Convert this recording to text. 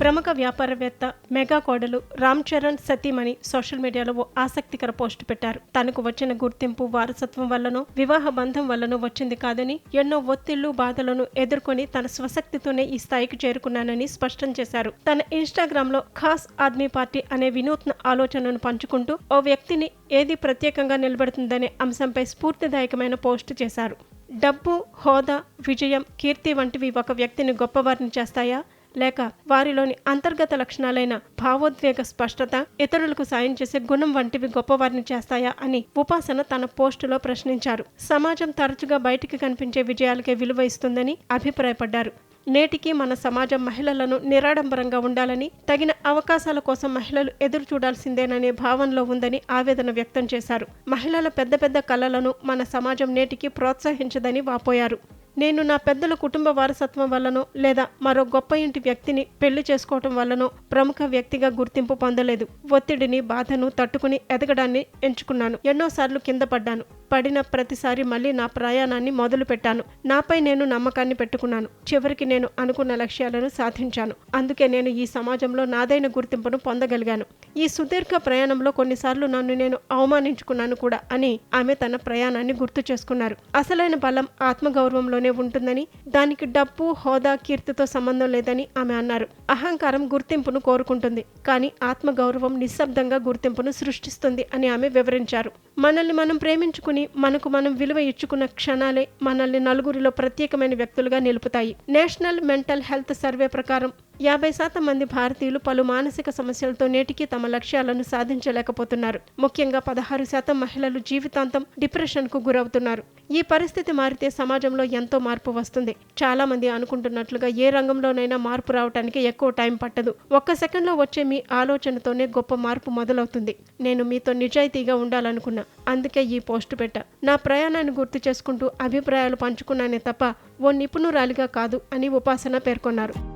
ప్రముఖ వ్యాపారవేత్త మెగా కోడలు రామ్ చరణ్ సతీమణి సోషల్ మీడియాలో ఓ ఆసక్తికర పోస్టు పెట్టారు. తనకు వచ్చిన గుర్తింపు వారసత్వం వల్లనో వివాహ బంధం వల్లనో వచ్చింది కాదని ఎన్నో ఒత్తిళ్ళు బాధలను ఎదుర్కొని తన స్వశక్తితోనే ఈ స్థాయికి చేరుకున్నానని స్పష్టం చేశారు. తన ఇన్స్టాగ్రామ్లో ఖాస్ ఆద్మీ పార్టీ అనే వినూత్న ఆలోచనను పంచుకుంటూ ఓ వ్యక్తిని ఏది ప్రత్యేకంగా నిలబెడుతుందనే అంశంపై స్ఫూర్తిదాయకమైన పోస్ట్ చేశారు. డబ్బు హోదా విజయం కీర్తి వంటివి ఒక వ్యక్తిని గొప్పవారిని చేస్తాయా? లేక వారిలోని అంతర్గత లక్షణాలైన భావోద్వేగ స్పష్టత ఇతరులకు సాయం చేసే గుణం వంటివి గొప్పవారిని చేస్తాయా అని ఉపాసన తన పోస్టులో ప్రశ్నించారు. సమాజం తరచుగా బయటికి కనిపించే విజయాలకే విలువ ఇస్తుందని అభిప్రాయపడ్డారు. నేటికి మన సమాజం మహిళలను నిరాడంబరంగా ఉండాలని తగిన అవకాశాల కోసం మహిళలు ఎదురు చూడాల్సిందేననే భావనలో ఉందని ఆవేదన వ్యక్తం చేశారు. మహిళల పెద్ద పెద్ద కళలను మన సమాజం నేటికి ప్రోత్సహించదని వాపోయారు. నేను నా పెద్దల కుటుంబ వారసత్వం వల్లనో లేదా మరో గొప్ప ఇంటి వ్యక్తిని పెళ్ళి చేసుకోవటం వల్లనో ప్రముఖ వ్యక్తిగా గుర్తింపు పొందలేదు. ఒత్తిడిని బాధను తట్టుకుని ఎదగడాన్ని ఎంచుకున్నాను. ఎన్నోసార్లు కింద పడ్డాను. పడిన ప్రతిసారి మళ్ళీ నా ప్రయాణాన్ని మొదలు పెట్టాను. నాపై నేను నమ్మకాన్ని పెట్టుకున్నాను. చివరికి నేను అనుకున్న లక్ష్యాలను సాధించాను. అందుకే నేను ఈ సమాజంలో నాదైన గుర్తింపును పొందగలిగాను. ఈ సుదీర్ఘ ప్రయాణంలో కొన్నిసార్లు నన్ను నేను అవమానించుకున్నాను కూడా అని ఆమె తన ప్రయాణాన్ని గుర్తు చేసుకున్నారు. అసలైన బలం ఆత్మగౌరవంలోనే ఉంటుందని దానికి డబ్బు హోదా కీర్తితో సంబంధం లేదని ఆమె అన్నారు. అహంకారం గుర్తింపును కోరుకుంటుంది కానీ ఆత్మగౌరవం నిశ్శబ్దంగా గుర్తింపును సృష్టిస్తుంది అని ఆమె వివరించారు. మనల్ని మనం ప్రేమించుకుని మనకు మనం విలువ ఇచ్చుకున్న క్షణాలే మనల్ని నలుగురిలో ప్రత్యేకమైన వ్యక్తులుగా నిలుపుతాయి. నేషనల్ మెంటల్ హెల్త్ సర్వే ప్రకారం యాభై శాతం మంది భారతీయులు పలు మానసిక సమస్యలతో నేటికీ తమ లక్ష్యాలను సాధించలేకపోతున్నారు. ముఖ్యంగా పదహారు శాతం మహిళలు జీవితాంతం డిప్రెషన్కు గురవుతున్నారు. ఈ పరిస్థితి మారితే సమాజంలో ఎంతో మార్పు వస్తుంది. చాలా మంది అనుకుంటున్నట్లుగా ఏ రంగంలోనైనా మార్పు రావడానికి ఎక్కువ టైం పట్టదు. ఒక్క సెకండ్లో వచ్చే మీ ఆలోచనతోనే గొప్ప మార్పు మొదలవుతుంది. నేను మీతో నిజాయితీగా ఉండాలనుకున్నా. అందుకే ఈ పోస్ట్ పెట్టా. నా ప్రయాణాన్ని గుర్తు చేసుకుంటూ అభిప్రాయాలు పంచుకున్నానే తప్ప ఓ నిపుణురాలిగా కాదు అని ఉపాసన పేర్కొన్నారు.